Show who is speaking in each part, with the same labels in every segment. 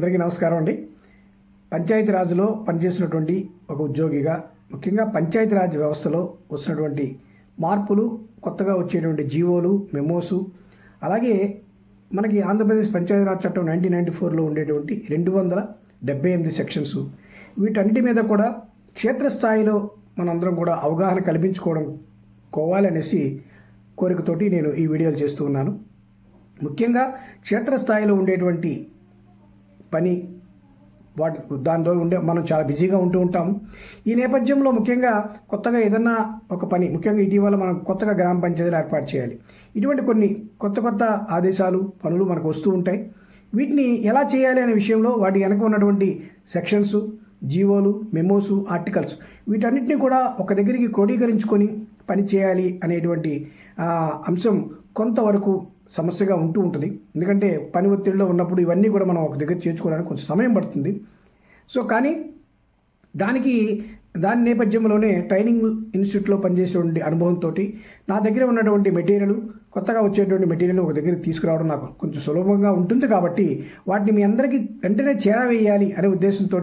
Speaker 1: అందరికీ నమస్కారం అండి. పంచాయతీరాజ్లో పనిచేసినటువంటి ఒక ఉద్యోగిగా ముఖ్యంగా పంచాయతీరాజ్ వ్యవస్థలో వచ్చినటువంటి మార్పులు కొత్తగా వచ్చేటువంటి జీవోలు మెమోసు అలాగే మనకి ఆంధ్రప్రదేశ్ పంచాయతీరాజ్ చట్టం నైన్టీన్ నైన్టీ ఫోర్లో ఉండేటువంటి రెండు వందల డెబ్బై ఎనిమిది సెక్షన్స్. వీటన్నిటి మీద కూడా క్షేత్రస్థాయిలో మనందరం కూడా అవగాహన కల్పించుకోవడం కోవాలనేసి కోరికతోటి నేను ఈ వీడియోలు చేస్తూ ఉన్నాను. ముఖ్యంగా క్షేత్రస్థాయిలో ఉండేటువంటి పని వాటి దానితో ఉండే మనం చాలా బిజీగా ఉంటూ ఉంటాము ఈ నేపథ్యంలో ముఖ్యంగా కొత్తగా ఏదన్నా ఒక పని ముఖ్యంగా ఇటీవల మనం కొత్తగా గ్రామ పంచాయతీలు ఏర్పాటు చేయాలి. ఇటువంటి కొన్ని కొత్త కొత్త ఆదేశాలు పనులు మనకు వస్తూ ఉంటాయి. వీటిని ఎలా చేయాలి అనే విషయంలో వాటి వెనక ఉన్నటువంటి సెక్షన్స్ జీవోలు మెమోస్ ఆర్టికల్స్ వీటన్నిటిని కూడా ఒక దగ్గరికి క్రోడీకరించుకొని పని చేయాలి అనేటువంటి అంశం కొంతవరకు సమస్యగా ఉంటూ ఉంటుంది. ఎందుకంటే పని ఒత్తిడిలో ఉన్నప్పుడు ఇవన్నీ కూడా మనం ఒక దగ్గర చేర్చుకోవడానికి కొంచెం సమయం పడుతుంది. సో కానీ దానికి దాని నేపథ్యంలోనే ట్రైనింగ్ ఇన్స్టిట్యూట్లో పనిచేసేటువంటి అనుభవంతో నా దగ్గర ఉన్నటువంటి మెటీరియల్ కొత్తగా వచ్చేటువంటి మెటీరియల్ ఒక దగ్గర తీసుకురావడం నాకు కొంచెం సులభంగా ఉంటుంది కాబట్టి వాటిని మీ అందరికీ వెంటనే చేరవేయాలి అనే ఉద్దేశంతో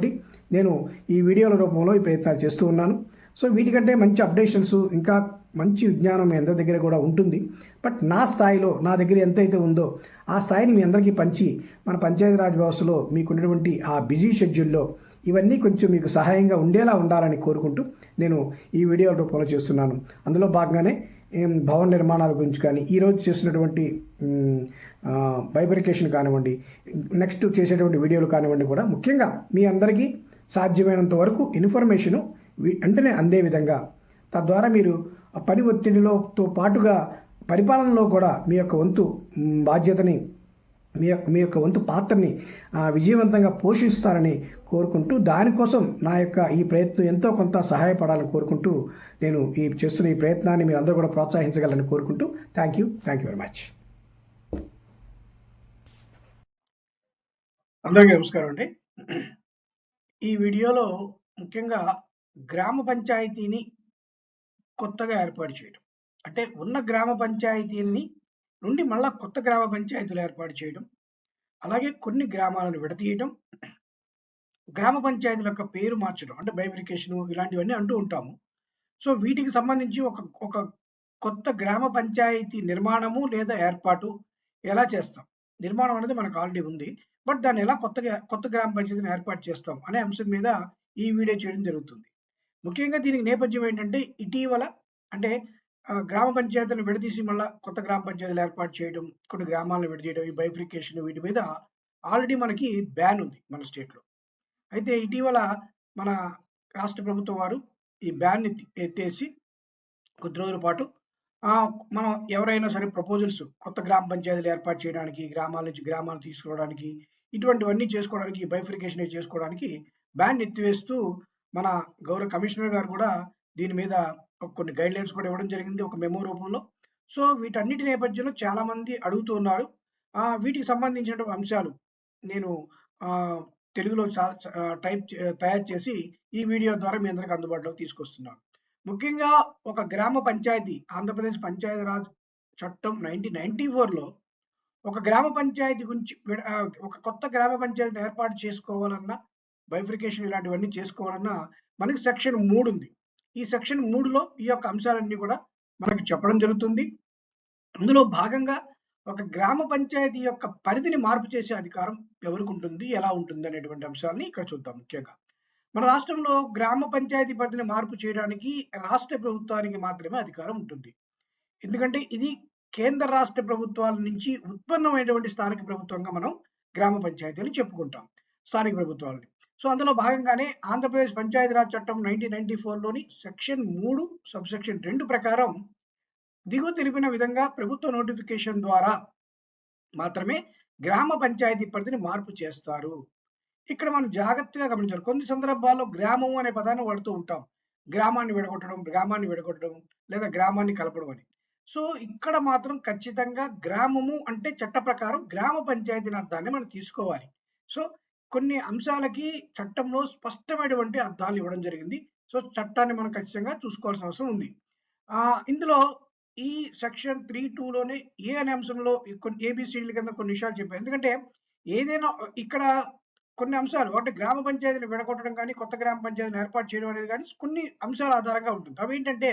Speaker 1: నేను ఈ వీడియోల రూపంలో ఈ ప్రయత్నాలు చేస్తూ ఉన్నాను. సో వీటికంటే మంచి అప్డేషన్స్ ఇంకా మంచి విజ్ఞానం మీ అందరి దగ్గర కూడా ఉంటుంది. బట్ నా స్థాయిలో నా దగ్గర ఎంతైతే ఉందో ఆ స్థాయిని మీ అందరికీ పంచి మన పంచాయతీరాజ్ వ్యవస్థలో మీకున్నటువంటి ఆ బిజీ షెడ్యూల్లో ఇవన్నీ కొంచెం మీకు సహాయంగా ఉండేలా ఉండాలని కోరుకుంటూ నేను ఈ వీడియో రూపంలో చేస్తున్నాను. అందులో భాగంగానే భవన నిర్మాణాల గురించి కానీ ఈరోజు చేసినటువంటి బైబరికేషన్ కానివ్వండి నెక్స్ట్ చేసేటువంటి వీడియోలు కానివ్వండి కూడా ముఖ్యంగా మీ అందరికీ సాధ్యమైనంత వరకు ఇన్ఫర్మేషను వెంటనే అందే విధంగా. తద్వారా మీరు ఆ పని ఒత్తిడిలోతో పాటుగా పరిపాలనలో కూడా మీ యొక్క వంతు బాధ్యతని మీ యొక్క మీ యొక్క వంతు పాత్రని విజయవంతంగా పోషిస్తారని కోరుకుంటూ దానికోసం నా యొక్క ఈ ప్రయత్నం ఎంతో కొంత సహాయపడాలని కోరుకుంటూ నేను ఈ చేస్తున్న ఈ ప్రయత్నాన్ని మీరు అందరూ కూడా ప్రోత్సహించగలని కోరుకుంటూ thank you thank you very much అందరికీ నమస్కారం అండి. ఈ వీడియోలో ముఖ్యంగా గ్రామ పంచాయతీని కొత్తగా ఏర్పాటు చేయడం. అంటే ఉన్న గ్రామ పంచాయతీని నుండి మళ్ళా కొత్త గ్రామ పంచాయతీలు ఏర్పాటు చేయడం. అలాగే కొన్ని గ్రామాలను విడతీయడం. గ్రామ పంచాయతీల యొక్క పేరు మార్చడం అంటే బైఫికేషన్ ఇలాంటివన్నీ అంటూ ఉంటాము. సో వీటికి సంబంధించి ఒక ఒక కొత్త గ్రామ పంచాయతీ నిర్మాణము లేదా ఏర్పాటు ఎలా చేస్తాం? నిర్మాణం అనేది మనకు ఆల్రెడీ ఉంది. బట్ దాన్ని ఎలా కొత్తగా కొత్త గ్రామ పంచాయతీని ఏర్పాటు చేస్తాం అనే అంశం మీద ఈ వీడియో చేయడం జరుగుతుంది. ముఖ్యంగా దీనికి నేపథ్యం ఏంటంటే ఇటీవల అంటే గ్రామ పంచాయతీలను విడదీసి మళ్ళా కొత్త గ్రామ పంచాయతీలు ఏర్పాటు చేయడం కొన్ని గ్రామాలను విడదీయడం ఈ బైఫ్రికేషన్ వీటి మీద ఆల్రెడీ మనకి బ్యాన్ ఉంది మన స్టేట్లో. అయితే ఇటీవల మన రాష్ట్ర ప్రభుత్వం వారు ఈ బ్యాన్ని ఎత్తేసి కొద్ది రోజుల పాటు మనం ఎవరైనా సరే ప్రపోజల్స్ కొత్త గ్రామ పంచాయతీలు ఏర్పాటు చేయడానికి గ్రామాల నుంచి గ్రామాలు తీసుకోవడానికి ఇటువంటివన్నీ చేసుకోవడానికి బైఫ్రికేషన్ చేసుకోవడానికి బ్యాన్ ఎత్తివేస్తూ మన గౌరవ కమిషనర్ గారు కూడా దీని మీద కొన్ని గైడ్ లైన్స్ కూడా ఇవ్వడం జరిగింది ఒక మెమో రూపంలో. సో వీటన్నిటి నేపథ్యంలో చాలా మంది అడుగుతూ ఉన్నారు. వీటికి సంబంధించిన అంశాలు నేను తెలుగులో టైప్ తయారు చేసి ఈ వీడియో ద్వారా మీ అందరికి అందుబాటులోకి తీసుకొస్తున్నాను. ముఖ్యంగా ఒక గ్రామ పంచాయతీ ఆంధ్రప్రదేశ్ పంచాయతీరాజ్ చట్టం నైన్టీన్ నైన్టీ ఫోర్లో ఒక గ్రామ పంచాయతీ గురించి ఒక కొత్త గ్రామ పంచాయతీ ఏర్పాటు చేసుకోవాలన్నా బైఫ్రికేషన్ ఇలాంటివన్నీ చేసుకోవాలన్నా మనకి సెక్షన్ మూడు ఉంది. ఈ సెక్షన్ మూడులో ఈ యొక్క అంశాలన్నీ కూడా మనకి చెప్పడం జరుగుతుంది. అందులో భాగంగా ఒక గ్రామ పంచాయతీ యొక్క పరిధిని మార్పు చేసే అధికారం ఎవరికి ఉంటుంది ఎలా ఉంటుంది అనేటువంటి అంశాలని ఇక్కడ చూద్దాం ముఖ్యంగా. మన రాష్ట్రంలో గ్రామ పంచాయతీ పరిధిని మార్పు చేయడానికి రాష్ట్ర ప్రభుత్వానికి మాత్రమే అధికారం ఉంటుంది. ఎందుకంటే ఇది కేంద్ర రాష్ట్ర ప్రభుత్వాల నుంచి ఉత్పన్నమైనటువంటి స్థానిక ప్రభుత్వంగా మనం గ్రామ పంచాయతీని చెప్పుకుంటాం. స్థానిక ప్రభుత్వాలని. సో అందులో భాగంగానే ఆంధ్రప్రదేశ్ పంచాయతీరాజ్ చట్టం నైన్టీన్ నైన్టీ ఫోర్లోని సెక్షన్ మూడు సబ్ సెక్షన్ రెండు ప్రకారం దిగువ తెలిపిన విధంగా ప్రభుత్వ నోటిఫికేషన్ ద్వారా మాత్రమే గ్రామ పంచాయతీ పరిధిని మార్పు చేస్తారు. ఇక్కడ మనం జాగ్రత్తగా గమనించాలి. కొన్ని సందర్భాల్లో గ్రామం అనే పదాన్ని వాడుతూ ఉంటాం. గ్రామాన్ని విడగొట్టడం గ్రామాన్ని విడగొట్టడం లేదా గ్రామాన్ని కలపడం అని. సో ఇక్కడ మాత్రం ఖచ్చితంగా గ్రామము అంటే చట్ట ప్రకారం గ్రామ పంచాయతీ అర్థాన్ని మనం తీసుకోవాలి. సో కొన్ని అంశాలకి చట్టంలో స్పష్టమైనటువంటి అర్థాలు ఇవ్వడం జరిగింది. సో చట్టాన్ని మనం ఖచ్చితంగా చూసుకోవాల్సిన అవసరం ఉంది. ఇందులో ఈ సెక్షన్ త్రీ టూలోనే ఏ అనే అంశంలో కొన్ని ఏబిసిడీల కింద కొన్ని విషయాలు చెప్పారు. ఎందుకంటే ఏదైనా ఇక్కడ కొన్ని అంశాలు అంటే గ్రామ పంచాయతీని విడగొట్టడం కానీ కొత్త గ్రామ పంచాయతీని ఏర్పాటు చేయడం అనేది కానీ కొన్ని అంశాల ఆధారంగా ఉంటుంది. అవి ఏంటంటే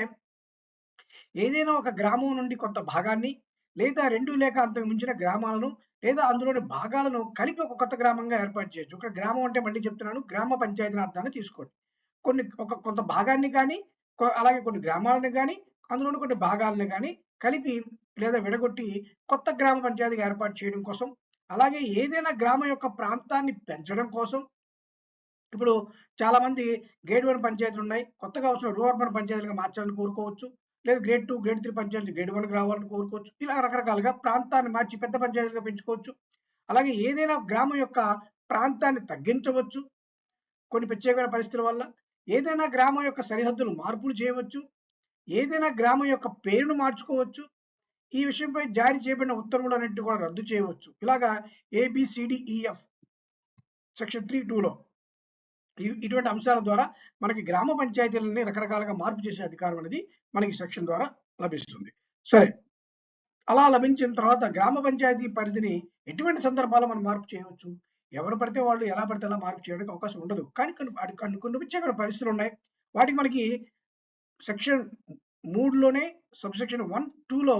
Speaker 1: ఏదైనా ఒక గ్రామం నుండి కొంత భాగాన్ని లేదా రెండు లేక అంతకు మించిన గ్రామాలను లేదా అందులోని భాగాలను కలిపి ఒక కొత్త గ్రామంగా ఏర్పాటు చేయొచ్చు. ఇక్కడ గ్రామం అంటే మళ్ళీ చెప్తున్నాను గ్రామ పంచాయతీ అర్థాన్ని తీసుకోండి. కొన్ని ఒక కొంత భాగాన్ని కానీ అలాగే కొన్ని గ్రామాలను కానీ అందులోని కొన్ని భాగాలను కానీ కలిపి లేదా విడగొట్టి కొత్త గ్రామ పంచాయతీగా ఏర్పాటు చేయడం కోసం అలాగే ఏదైనా గ్రామం యొక్క ప్రాంతాన్ని పెంచడం కోసం ఇప్పుడు చాలా మంది గేట్ వన్ పంచాయతీలు ఉన్నాయి. కొత్తగా వచ్చిన రూఅర్బన్ పంచాయతీలుగా మార్చాలని కోరుకోవచ్చు. లేదు grade two grade three panchayat grade వన్కి రావాలని కోరుకోవచ్చు. ఇలా రకరకాలుగా ప్రాంతాన్ని మార్చి పెద్ద పంచాయతీగా పెంచుకోవచ్చు. అలాగే ఏదైనా గ్రామం యొక్క ప్రాంతాన్ని తగ్గించవచ్చు కొన్ని ప్రత్యేకమైన పరిస్థితుల వల్ల. ఏదైనా గ్రామం యొక్క సరిహద్దులు మార్పులు చేయవచ్చు. ఏదైనా గ్రామం యొక్క పేరును మార్చుకోవచ్చు. ఈ విషయంపై జారీ చేయబడిన ఉత్తర్వులు ఉత్తర్వులన్నింటినీ కూడా రద్దు చేయవచ్చు. ఇలాగా ఏబిసిడిఈఎఫ్ సెక్షన్ త్రీ టూలో ఇటువంటి అంశాల ద్వారా మనకి గ్రామ పంచాయతీలని రకరకాలుగా మార్పు చేసే అధికారం అనేది మనకి సెక్షన్ ద్వారా లభిస్తుంది. సరే. అలా లభించిన తర్వాత గ్రామ పంచాయతీ పరిధిని ఎటువంటి సందర్భాల్లో మనం మార్పు చేయవచ్చు? ఎవరు పడితే వాళ్ళు ఎలా పడితే అలా మార్పు చేయడానికి అవకాశం ఉండదు. కానీ కొన్ని కొన్ని కొన్ని పరిస్థితులు ఉన్నాయి. వాటికి మనకి సెక్షన్ మూడులోనే సబ్ సెక్షన్ వన్ టూలో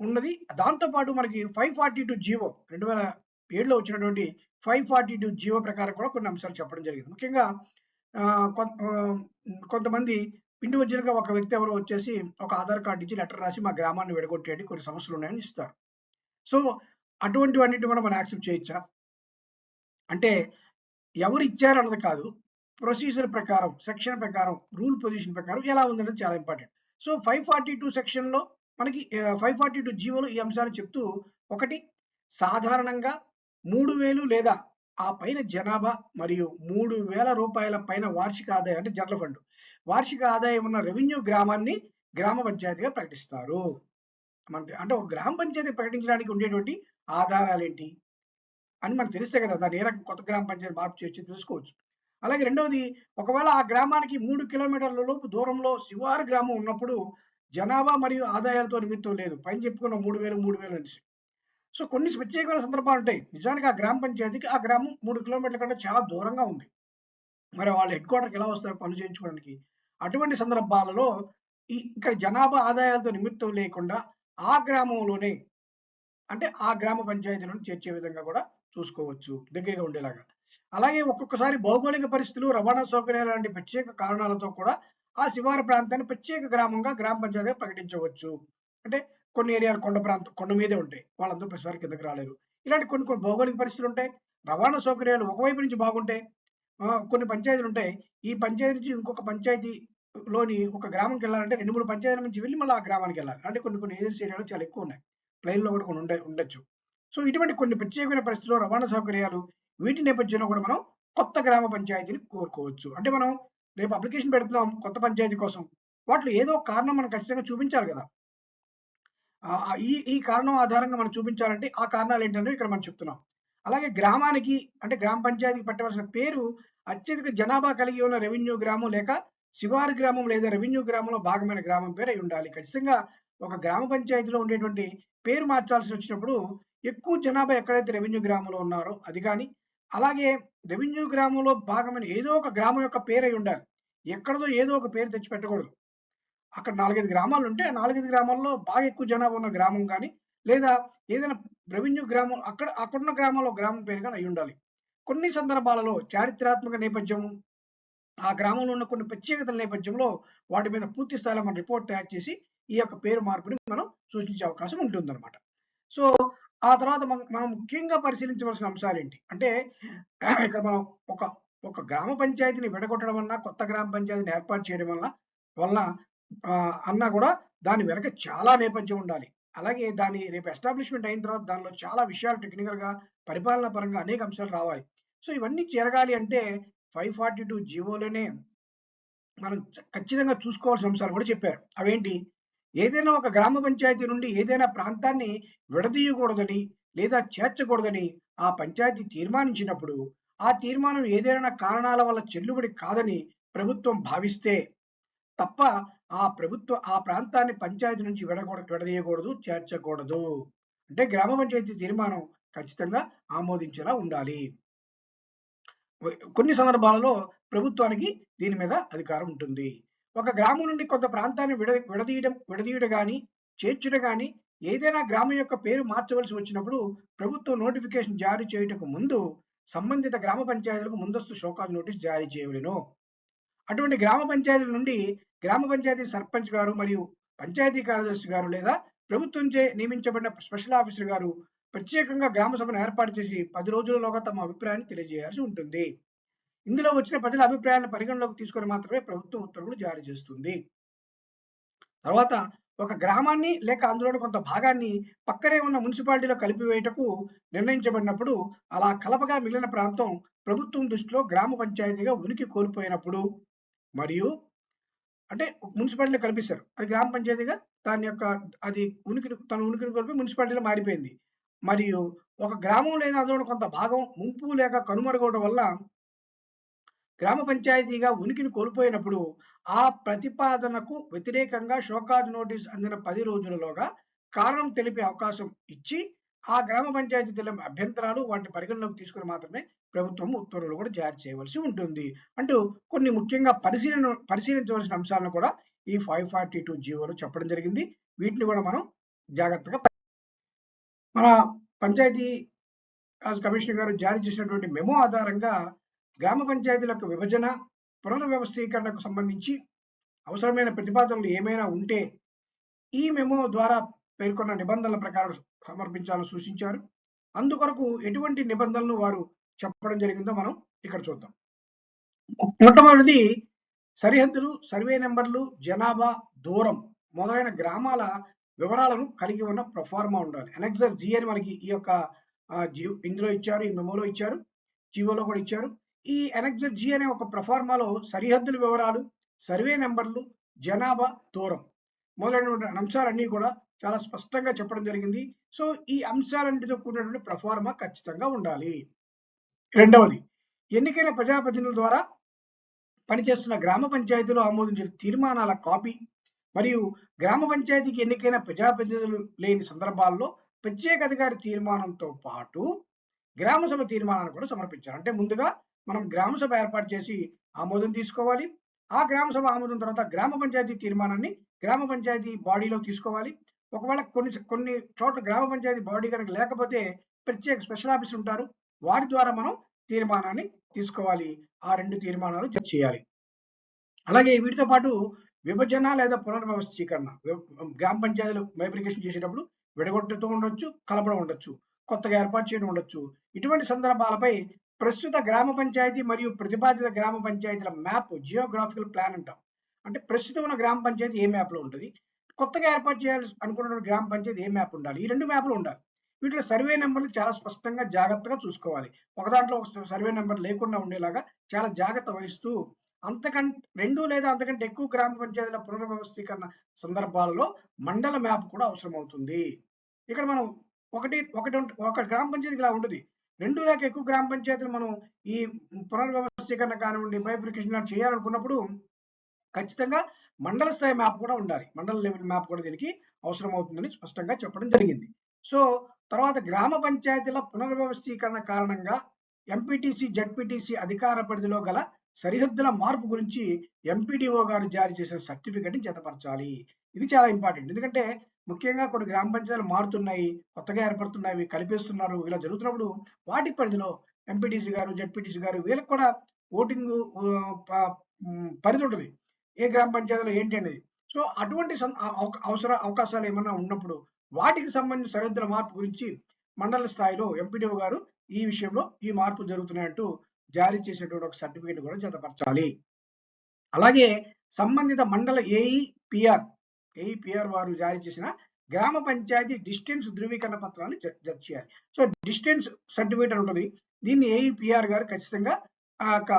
Speaker 1: ఉన్నది. దాంతోపాటు మనకి ఫైవ్ ఫార్టీ టూ జీవో రెండు వేల ఏడులో వచ్చినటువంటి ఫైవ్ ఫార్టీ టూ జీవో ప్రకారం కూడా కొన్ని అంశాలు చెప్పడం జరిగింది. ముఖ్యంగా కొంతమంది ఇండివిజువల్గా ఒక వ్యక్తి ఎవరు వచ్చేసి ఒక ఆధార్ కార్డు ఇచ్చి లెటర్ రాసి మా గ్రామాన్ని విడగొట్టేది కొన్ని సమస్యలు ఉన్నాయని ఇస్తారు. సో అటువంటివన్నిటి కూడా మనం యాక్సెప్ట్ చేయొచ్చా? అంటే ఎవరు ఇచ్చారన్నది కాదు ప్రొసీజర్ ప్రకారం సెక్షన్ ప్రకారం రూల్ పొజిషన్ ప్రకారం ఎలా ఉందనేది చాలా important. So five forty two సెక్షన్లో మనకి ఫైవ్ ఫార్టీ టూ జీవోలో ఈ అంశాలు చెప్తూ ఒకటి సాధారణంగా మూడు వేలు లేదా ఆ పైన జనాభా మరియు మూడు వేల రూపాయల పైన వార్షిక ఆదాయం అంటే జనరల్ ఫండ్. వార్షిక ఆదాయం ఉన్న రెవెన్యూ గ్రామాన్ని గ్రామ పంచాయతీగా ప్రకటిస్తారు. మన అంటే ఒక గ్రామ పంచాయతీ ప్రకటించడానికి ఉండేటువంటి ఆధారాలు ఏంటి అని మనకు తెలిస్తే కదా. దాన్ని ఏ రకం కొత్త గ్రామ పంచాయతీ మార్పు చేసి తెలుసుకోవచ్చు. అలాగే రెండవది ఒకవేళ ఆ గ్రామానికి మూడు కిలోమీటర్ల లోపు దూరంలో శివారు గ్రామం ఉన్నప్పుడు జనాభా మరియు ఆదాయాలతో నిమిత్తం లేదు. పైన చెప్పుకున్న మూడు వేలు మూడు వేలు అనేసి. సో కొన్ని ప్రత్యేకమైన సందర్భాలు ఉంటాయి. నిజానికి ఆ గ్రామ పంచాయతీకి ఆ గ్రామం మూడు కిలోమీటర్ల కంటే చాలా దూరంగా ఉంది. మరి వాళ్ళు హెడ్ క్వార్టర్కి ఎలా వస్తారు పనులు చేయించుకోవడానికి? అటువంటి సందర్భాలలో ఈ ఇక్కడ జనాభా ఆదాయాలతో నిమిత్తం లేకుండా ఆ గ్రామంలోనే అంటే ఆ గ్రామ పంచాయతీలను చేర్చే విధంగా కూడా చూసుకోవచ్చు దగ్గరగా ఉండేలాగా. అలాగే ఒక్కొక్కసారి భౌగోళిక పరిస్థితులు రవాణా సౌకర్యాలు లాంటి ప్రత్యేక కారణాలతో కూడా ఆ శివారు ప్రాంతాన్ని ప్రత్యేక గ్రామంగా గ్రామ పంచాయతీగా ప్రకటించవచ్చు. అంటే కొన్ని ఏరియాలు కొండ ప్రాంతం కొండ మీదే ఉంటాయి. వాళ్ళందరూ ప్రతిసారి కిందకి రాలేరు. ఇలాంటి కొన్ని కొన్ని భౌగోళిక పరిస్థితులు ఉంటాయి. రవాణా సౌకర్యాలు ఒకవైపు నుంచి బాగుంటాయి. కొన్ని పంచాయతీలు ఉంటాయి ఈ పంచాయతీ నుంచి ఇంకొక పంచాయతీలోని ఒక గ్రామంకి వెళ్ళాలంటే రెండు మూడు పంచాయతీల నుంచి వెళ్ళి మళ్ళీ ఆ గ్రామానికి వెళ్ళాలి. అంటే కొన్ని కొన్ని ఏజెన్సీ ఏరియాలు చాలా ఎక్కువ ఉన్నాయి. ప్లైన్లో కూడా కొన్ని ఉండే ఉండొచ్చు. సో ఇటువంటి కొన్ని ప్రత్యేకమైన పరిస్థితుల్లో రవాణా సౌకర్యాలు వీటి నేపథ్యంలో కూడా మనం కొత్త గ్రామ పంచాయతీని కోరుకోవచ్చు. అంటే మనం రేపు అప్లికేషన్ పెడుతున్నాం కొత్త పంచాయతీ కోసం. వాటిలో ఏదో కారణం మనం ఖచ్చితంగా చూపించాలి కదా. ఈ ఈ కారణం ఆధారంగా మనం చూపించాలంటే ఆ కారణాలు ఏంటంటే ఇక్కడ మనం చెప్తున్నాం. అలాగే గ్రామానికి అంటే గ్రామ పంచాయతీకి పెట్టవలసిన పేరు అత్యధిక జనాభా కలిగి ఉన్న రెవెన్యూ గ్రామం లేక శివారు గ్రామం లేదా రెవెన్యూ గ్రామంలో భాగమైన గ్రామం పేరు అయి ఉండాలి. ఖచ్చితంగా ఒక గ్రామ పంచాయతీలో ఉండేటువంటి పేరు మార్చాల్సి వచ్చినప్పుడు ఎక్కువ జనాభా ఎక్కడైతే రెవెన్యూ గ్రామంలో ఉన్నారో అది కానీ అలాగే రెవెన్యూ గ్రామంలో భాగమైన ఏదో ఒక గ్రామం యొక్క పేరు అయి ఉండాలి. ఎక్కడదో ఏదో ఒక పేరు తెచ్చి పెట్టకూడదు అక్కడ నాలుగైదు గ్రామాలు ఉంటే ఆ నాలుగైదు గ్రామాల్లో బాగా ఎక్కువ జనాభా ఉన్న గ్రామం కానీ లేదా ఏదైనా రెవెన్యూ గ్రామం అక్కడ అక్కడున్న గ్రామంలో గ్రామం పేరు కానీ అయి ఉండాలి. కొన్ని సందర్భాలలో చారిత్రాత్మక నేపథ్యం ఆ గ్రామంలో ఉన్న కొన్ని ప్రత్యేకతల నేపథ్యంలో వాటి మీద పూర్తి స్థాయిలో మనం రిపోర్ట్ తయారు చేసి ఈ యొక్క పేరు మార్పుని మనం సూచించే అవకాశం ఉంటుందన్నమాట. సో ఆ తర్వాత మనం ముఖ్యంగా పరిశీలించవలసిన అంశాలు ఏంటి? అంటే ఇక్కడ మనం ఒక ఒక గ్రామ పంచాయతీని విడగొట్టడం వల్ల కొత్త గ్రామ పంచాయతీని ఏర్పాటు చేయడం వల్ల వల్ల అన్నా కూడా దాని వెనక చాలా నేపథ్యం ఉండాలి. అలాగే దాని రేపు ఎస్టాబ్లిష్మెంట్ అయిన తర్వాత దానిలో చాలా విషయాలు టెక్నికల్గా పరిపాలన పరంగా అనేక అంశాలు రావాలి. సో ఇవన్నీ జరగాలి అంటే ఫైవ్ ఫార్టీ టూ జీవోలోనే మనం ఖచ్చితంగా చూసుకోవాల్సిన అంశాలు కూడా చెప్పారు. అవేంటి? ఏదైనా ఒక గ్రామ పంచాయతీ నుండి ఏదైనా ప్రాంతాన్ని విడదీయకూడదని లేదా చేర్చకూడదని ఆ పంచాయతీ తీర్మానించినప్పుడు ఆ తీర్మానం ఏదైనా కారణాల వల్ల చెల్లుబడి కాదని ప్రభుత్వం భావిస్తే తప్ప ఆ ప్రభుత్వ ఆ ప్రాంతాన్ని పంచాయతీ నుంచి విడకూడదు విడదీయకూడదు చేర్చకూడదు. అంటే గ్రామ పంచాయతీ తీర్మానం ఖచ్చితంగా ఆమోదించేలా ఉండాలి. కొన్ని సందర్భాలలో ప్రభుత్వానికి దీని మీద అధికారం ఉంటుంది. ఒక గ్రామం నుండి కొంత ప్రాంతాన్ని విడ విడదీయడం విడదీయుట కానీ చేర్చుట కానీ ఏదైనా గ్రామం యొక్క పేరు మార్చవలసి వచ్చినప్పుడు ప్రభుత్వం నోటిఫికేషన్ జారీ చేయుటకు ముందు సంబంధిత గ్రామ పంచాయతీలకు ముందస్తు షోకాజ్ నోటీస్ జారీ చేయవలెను. అటువంటి గ్రామ పంచాయతీల నుండి గ్రామ పంచాయతీ సర్పంచ్ గారు మరియు పంచాయతీ కార్యదర్శి గారు లేదా ప్రభుత్వంచే నియమించబడిన స్పెషల్ ఆఫీసర్ గారు ప్రత్యేకంగా గ్రామ సభను ఏర్పాటు చేసి పది రోజులలోగా తమ అభిప్రాయాన్ని తెలియజేయాల్సి ఉంటుంది. ఇందులో వచ్చిన ప్రజల అభిప్రాయాలను పరిగణలోకి తీసుకొని మాత్రమే ప్రభుత్వం ఉత్తర్వులు జారీ చేస్తుంది. తర్వాత ఒక గ్రామాన్ని లేక అందులోని కొంత భాగాన్ని పక్కనే ఉన్న మున్సిపాలిటీలో కలిపివేయటకు నిర్ణయించబడినప్పుడు అలా కలపగా మిగిలిన ప్రాంతం ప్రభుత్వం దృష్టిలో గ్రామ పంచాయతీగా ఉనికి కోల్పోయినప్పుడు మరియు అంటే మున్సిపాలిటీలో కల్పిస్తారు అది గ్రామ పంచాయతీగా దాని యొక్క అది ఉనికి తన ఉనికిని కోల్పోయి మున్సిపాలిటీలో మారిపోయింది. మరియు ఒక గ్రామం లేదా అందులో కొంత భాగం ముంపు లేక కనుమరుగవడం వల్ల గ్రామ పంచాయతీగా ఉనికిని కోల్పోయినప్పుడు ఆ ప్రతిపాదనకు వ్యతిరేకంగా షోకాజ్ నోటీస్ అందిన పది రోజులలోగా కారణం తెలిపే అవకాశం ఇచ్చి ఆ గ్రామ పంచాయతీ తెలిపిన అభ్యంతరాలు వాటిని పరిగణలోకి తీసుకుని మాత్రమే ప్రభుత్వం ఉత్తర్వులు కూడా జారీ చేయవలసి ఉంటుంది అంటూ కొన్ని ముఖ్యంగా పరిశీలన పరిశీలించవలసిన అంశాలను కూడా ఈ ఫైవ్ ఫార్టీ టూ జీవోలో చెప్పడం జరిగింది. వీటిని కూడా మనం జాగ్రత్తగా మన పంచాయతీ రాజ్ కమిషనర్ గారు జారీ చేసినటువంటి మెమో ఆధారంగా గ్రామ పంచాయతీల యొక్క విభజన పునర్వ్యవస్థీకరణకు సంబంధించి అవసరమైన ప్రతిపాదనలు ఏమైనా ఉంటే ఈ మెమో ద్వారా పేర్కొన్న నిబంధనల ప్రకారం సమర్పించాలని సూచించారు. అందుకొరకు ఎటువంటి నిబంధనలు వారు చెప్పడం జరిగిందో మనం ఇక్కడ చూద్దాం. మొట్టమొదటిది సరిహద్దులు సర్వే నెంబర్లు జనాభా దూరం మొదలైన గ్రామాల వివరాలను కలిగి ఉన్న ప్రొఫార్మా ఉండాలి. అనెక్సర్ జి అని మనకి ఈ యొక్క ఇందులో ఇచ్చారు ఈ మెమోలో ఇచ్చారు జీవోలో కూడా ఇచ్చారు. ఈ అనెక్సర్ జి అనే ఒక ప్రొఫార్మాలో సరిహద్దుల వివరాలు సర్వే నెంబర్లు జనాభా దూరం మొదలైనటువంటి అంశాలన్నీ కూడా చాలా స్పష్టంగా చెప్పడం జరిగింది. సో ఈ అంశాలన్నిటితో కూడినటువంటి ప్రొఫార్మా ఖచ్చితంగా ఉండాలి. రెండవది ఎన్నికైన ప్రజాప్రతినిధుల ద్వారా పనిచేస్తున్న గ్రామ పంచాయతీలో ఆమోదించిన తీర్మానాల కాపీ మరియు గ్రామ పంచాయతీకి ఎన్నికైన ప్రజాప్రతినిధులు లేని సందర్భాల్లో ప్రత్యేక అధికారి తీర్మానంతో పాటు గ్రామ సభ తీర్మానాన్ని కూడా సమర్పించాలి అంటే ముందుగా మనం గ్రామ సభ ఏర్పాటు చేసి ఆమోదం తీసుకోవాలి. ఆ గ్రామ సభ ఆమోదం తర్వాత గ్రామ పంచాయతీ తీర్మానాన్ని గ్రామ పంచాయతీ బాడీలో తీసుకోవాలి. ఒకవేళ కొన్ని కొన్ని చోట్ల గ్రామ పంచాయతీ బాడీ కనుక లేకపోతే ప్రత్యేక స్పెషల్ ఆఫీస్ ఉంటారు. వారి ద్వారా మనం తీర్మానాన్ని తీసుకోవాలి. ఆ రెండు తీర్మానాలు చేయాలి. అలాగే వీటితో పాటు విభజన లేదా పునర్వ్యవస్థీకరణ. గ్రామ పంచాయతీలు మైబ్రికేషన్ చేసేటప్పుడు విడగొట్టుతూ ఉండొచ్చు కలపడం ఉండొచ్చు కొత్తగా ఏర్పాటు చేయడం ఉండొచ్చు. ఇటువంటి సందర్భాలపై ప్రస్తుత గ్రామ పంచాయతీ మరియు ప్రతిపాదిత గ్రామ పంచాయతీల మ్యాప్ జియోగ్రాఫికల్ ప్లాన్ అంటాం. అంటే ప్రస్తుతం ఉన్న గ్రామ పంచాయతీ ఏ మ్యాప్లో ఉంటుంది? కొత్తగా ఏర్పాటు చేయాలి అనుకున్న గ్రామ పంచాయతీ ఏ మ్యాప్ ఉండాలి? ఈ రెండు మ్యాప్లు ఉండాలి. వీటిలో సర్వే నెంబర్లు చాలా స్పష్టంగా జాగ్రత్తగా చూసుకోవాలి. ఒక దాంట్లో ఒక సర్వే నెంబర్ లేకుండా ఉండేలాగా చాలా జాగ్రత్త వహిస్తూ అంతకంటే రెండు లేదా అంతకంటే ఎక్కువ గ్రామ పంచాయతీల పునర్వ్యవస్థీకరణ సందర్భాలలో మండల మ్యాప్ కూడా అవసరం అవుతుంది ఇక్కడ మనం ఒకటి ఒకటి ఒక గ్రామ పంచాయతీ ఇలా ఉంటుంది. రెండు లేక ఎక్కువ గ్రామ పంచాయతీలు మనం ఈ పునర్వ్యవస్థీకరణ కానివ్వండి బైఫికేషన్ చేయాలనుకున్నప్పుడు ఖచ్చితంగా మండల స్థాయి మ్యాప్ కూడా ఉండాలి. మండల లెవెల్ మ్యాప్ కూడా దీనికి అవసరం అవుతుందని స్పష్టంగా చెప్పడం జరిగింది. సో తర్వాత గ్రామ పంచాయతీల పునర్వ్యవస్థీకరణ కారణంగా ఎంపీటీసీ జడ్పీటీసీ అధికార పరిధిలో గల సరిహద్దుల మార్పు గురించి ఎంపీడీఓ గారు జారీ చేసిన సర్టిఫికెట్ని జతపరచాలి. ఇది చాలా ఇంపార్టెంట్. ఎందుకంటే ముఖ్యంగా కొన్ని గ్రామ పంచాయతీలు మారుతున్నాయి కొత్తగా ఏర్పడుతున్నాయి ఇవి కలిపేస్తున్నారు ఇలా జరుగుతున్నప్పుడు వాటి పరిధిలో ఎంపీటీసీ గారు జడ్పీటీసీ గారు వీళ్ళకి కూడా ఓటింగ్ పరిధి ఉంటుంది. ఏ గ్రామ పంచాయతీలో ఏంటి అనేది. సో అటువంటి అవసర అవకాశాలు ఏమైనా ఉన్నప్పుడు వాటికి సంబంధించిన సరిహద్దుల మార్పు గురించి మండల స్థాయిలో ఎంపీడీఓ గారు ఈ విషయంలో ఈ మార్పులు జరుగుతున్నాయంటూ జారీ చేసేటువంటి ఒక సర్టిఫికేట్ కూడా జతపరచాలి. అలాగే సంబంధిత మండల ఏఈపిఆర్ ఏఈపిఆర్ వారు జారీ చేసిన గ్రామ పంచాయతీ డిస్టెన్స్ ధృవీకరణ పత్రాన్ని జ- జత చేయాలి. సో డిస్టెన్స్ సర్టిఫికేట్ అని ఉంటుంది. దీన్ని ఏఈపిఆర్ గారు ఖచ్చితంగా ఆ యొక్క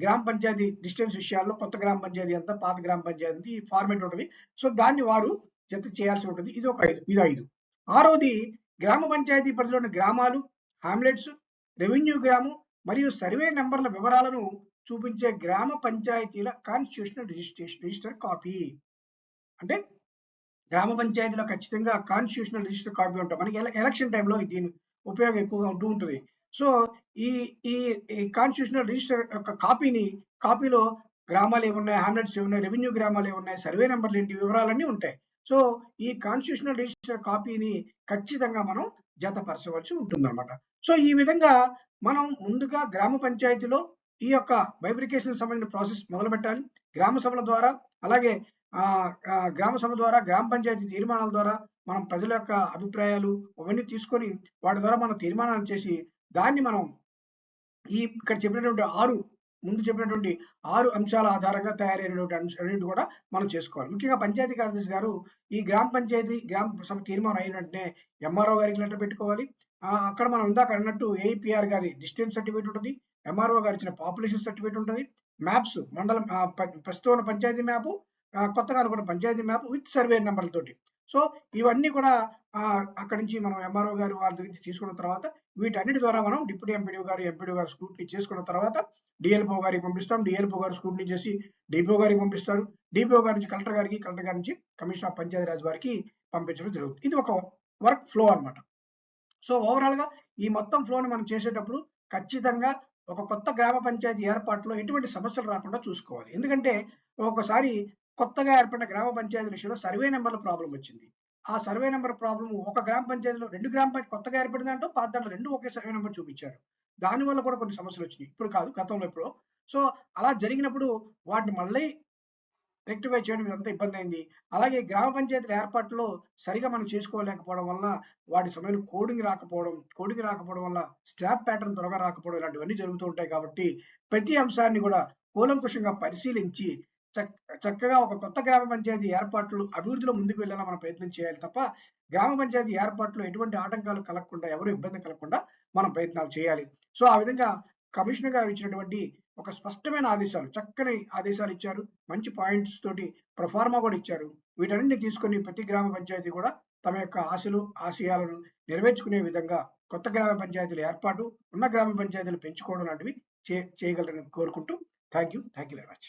Speaker 1: గ్రామ పంచాయతీ డిస్టెన్స్ విషయాల్లో కొత్త గ్రామ పంచాయతీ ఎంత పాత గ్రామ పంచాయతీ ఈ ఫార్మేట్ ఉంటుంది. సో దాన్ని వారు జత చేయాల్సి ఉంటుంది. ఇది ఒక ఐదు ఇది ఐదు. ఆరోది గ్రామ పంచాయతీ పరిధిలోని గ్రామాలు హామ్లెట్స్ రెవెన్యూ గ్రామం మరియు సర్వే నెంబర్ల వివరాలను చూపించే గ్రామ పంచాయతీల కాన్స్టిట్యూషనల్ రిజిస్ట్రేషన్ రిజిస్టర్ కాపీ అంటే గ్రామ పంచాయతీలో ఖచ్చితంగా కాన్స్టిట్యూషనల్ రిజిస్టర్ కాపీ ఉంటాం. మనకి ఎలక్షన్ టైంలో దీని ఉపయోగం ఎక్కువగా ఉంటూ ఉంటుంది. సో ఈ ఈ కాన్స్టిట్యూషనల్ రిజిస్టర్ యొక్క కాపీని కాపీలో గ్రామాలు ఏమున్నాయి? హ్యామ్లెట్స్ ఏమున్నాయి? రెవెన్యూ గ్రామాలు ఏమున్నాయి? సర్వే నెంబర్లు ఏంటి? వివరాలన్నీ ఉంటాయి. సో ఈ కాన్స్టిట్యూషనల్ రిజిస్టర్ కాపీని ఖచ్చితంగా మనం జతపరచవలసి ఉంటుందన్నమాట. సో ఈ విధంగా మనం ముందుగా గ్రామ పంచాయతీలో ఈ యొక్క బైబ్రికేషన్ సంబంధించిన ప్రాసెస్ మొదలు పెట్టాలి గ్రామ సభల ద్వారా అలాగే గ్రామ సభ ద్వారా గ్రామ పంచాయతీ తీర్మానాల ద్వారా మనం ప్రజల యొక్క అభిప్రాయాలు అవన్నీ తీసుకొని వాటి ద్వారా మనం తీర్మానాలు చేసి దాన్ని మనం ఈ ఇక్కడ చెప్పినటువంటి ఆరు ముందు చెప్పినటువంటి ఆరు అంశాల ఆధారంగా తయారైనటువంటి అంశాలు కూడా మనం చేసుకోవాలి. ముఖ్యంగా పంచాయతీ కార్యదర్శి గారు ఈ గ్రామ పంచాయతీ గ్రామ సభ తీర్మానం అయిన వెంటనే ఎంఆర్ఓ గారికి లెటర్ పెట్టుకోవాలి. అక్కడ మనం ఇందాక అన్నట్టు ఏఈపిఆర్ గారి డిస్టెన్స్ సర్టిఫికేట్ ఉంటుంది ఎంఆర్ఓ గారు ఇచ్చిన పాపులేషన్ సర్టిఫికేట్ ఉంటుంది మ్యాప్స్ మండలం ప- ప్రస్తుతం ఉన్న పంచాయతీ మ్యాప్ కొత్తగా అనుకున్న పంచాయతీ మ్యాప్ విత్ సర్వే నెంబర్లతోటి సో ఇవన్నీ కూడా అక్కడి నుంచి మనం ఎంఆర్ఓ గారు వారి దగ్గర నుంచి తీసుకున్న తర్వాత వీటన్నిటి ద్వారా మనం deputy MPD garu MPD garu scrutiny చేసుకున్న తర్వాత డిఎల్పో గారికి పంపిస్తాం. డిఎల్పో గారు స్క్రూటినీ చేసి డిపిఓ గారికి పంపిస్తారు. డిపిఓ గారి నుంచి కలెక్టర్ గారికి కలెక్టర్ గారి నుంచి కమిషనర్ ఆఫ్ పంచాయతీరాజ్ వారికి పంపించడం జరుగుతుంది. ఇది ఒక వర్క్ ఫ్లో అన్నమాట. సో ఓవరాల్గా ఈ మొత్తం ఫ్లోని మనం చేసేటప్పుడు ఖచ్చితంగా ఒక కొత్త గ్రామ పంచాయతీ ఏర్పాటులో ఎటువంటి సమస్యలు రాకుండా చూసుకోవాలి. ఎందుకంటే ఒక్కొక్కసారి కొత్తగా ఏర్పడిన గ్రామ పంచాయతీ విషయంలో సర్వే నెంబర్ల ప్రాబ్లం వచ్చింది. ఆ సర్వే నెంబర్ ప్రాబ్లం ఒక గ్రామ పంచాయతీలో రెండు గ్రామ పంచాయతీ కొత్తగా ఏర్పడిన దాంట్లో పాత దాంట్లో రెండు ఒకే సర్వే నెంబర్ చూపించారు. దానివల్ల కూడా కొన్ని సమస్యలు వచ్చినాయి. ఇప్పుడు కాదు గతంలో ఇప్పుడు సో అలా జరిగినప్పుడు వాటిని మళ్ళీ రెక్టిఫై చేయడం ఇదంతా ఇబ్బంది అయింది. అలాగే గ్రామ పంచాయతీల ఏర్పాటులో సరిగా మనం చేసుకోలేకపోవడం వల్ల వాటి సమయంలో కోడింగ్ రాకపోవడం కోడింగ్ రాకపోవడం వల్ల స్టాప్ ప్యాటర్న్ త్వరగా రాకపోవడం ఇలాంటివన్నీ జరుగుతూ ఉంటాయి కాబట్టి ప్రతి అంశాన్ని కూడా కూలంకుషంగా పరిశీలించి చక్కగా ఒక కొత్త గ్రామ పంచాయతీ ఏర్పాట్లు అభివృద్ధిలో ముందుకు వెళ్ళేలా మనం ప్రయత్నం చేయాలి తప్ప గ్రామ పంచాయతీ ఏర్పాట్లు ఎటువంటి ఆటంకాలు కలగకుండా ఎవరు ఇబ్బంది కలగకుండా మనం ప్రయత్నాలు చేయాలి. సో ఆ విధంగా కమిషనర్ గారు ఇచ్చినటువంటి ఒక స్పష్టమైన ఆదేశాలు చక్కని ఆదేశాలు ఇచ్చారు. మంచి పాయింట్స్ తోటి ప్రొఫార్మా కూడా ఇచ్చారు. వీటన్నిటిని తీసుకొని ప్రతి గ్రామ పంచాయతీ కూడా తమ యొక్క ఆశలు ఆశయాలను నెరవేర్చుకునే విధంగా కొత్త గ్రామ పంచాయతీల ఏర్పాటు ఉన్న గ్రామ పంచాయతీలు పెంచుకోవడం లాంటివి చే చేయగలరని కోరుకుంటూ thank you thank you very much.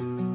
Speaker 1: Thank you.